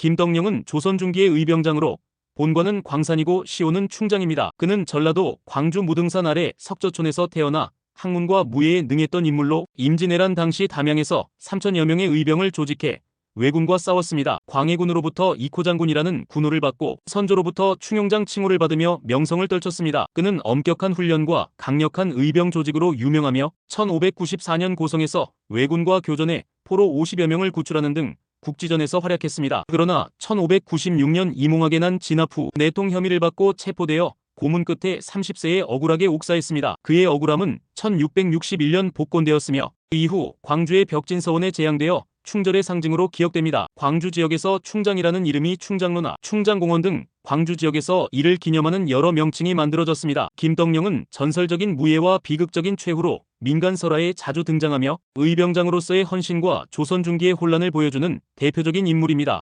김덕령은 조선 중기의 의병장으로 본관은 광산이고 시호는 충장입니다. 그는 전라도 광주 무등산 아래 석저촌에서 태어나 학문과 무예에 능했던 인물로 임진왜란 당시 담양에서 3천여 명의 의병을 조직해 왜군과 싸웠습니다. 광해군으로부터 이코 장군이라는 군호를 받고 선조로부터 충용장 칭호를 받으며 명성을 떨쳤습니다. 그는 엄격한 훈련과 강력한 의병 조직으로 유명하며 1594년 고성에서 왜군과 교전에 포로 50여 명을 구출하는 등 국지전에서 활약했습니다. 그러나 1596년 이몽학에 난 진압 후 내통 혐의를 받고 체포되어 고문 끝에 30세에 억울하게 옥사했습니다. 그의 억울함은 1661년 복권되었으며 그 이후 광주의 벽진서원에 재양되어 충절의 상징으로 기억됩니다. 광주 지역에서 충장이라는 이름이 충장로나 충장공원 등 광주 지역에서 이를 기념하는 여러 명칭이 만들어졌습니다. 김덕령은 전설적인 무예와 비극적인 최후로 민간 설화에 자주 등장하며 의병장으로서의 헌신과 조선 중기의 혼란을 보여주는 대표적인 인물입니다.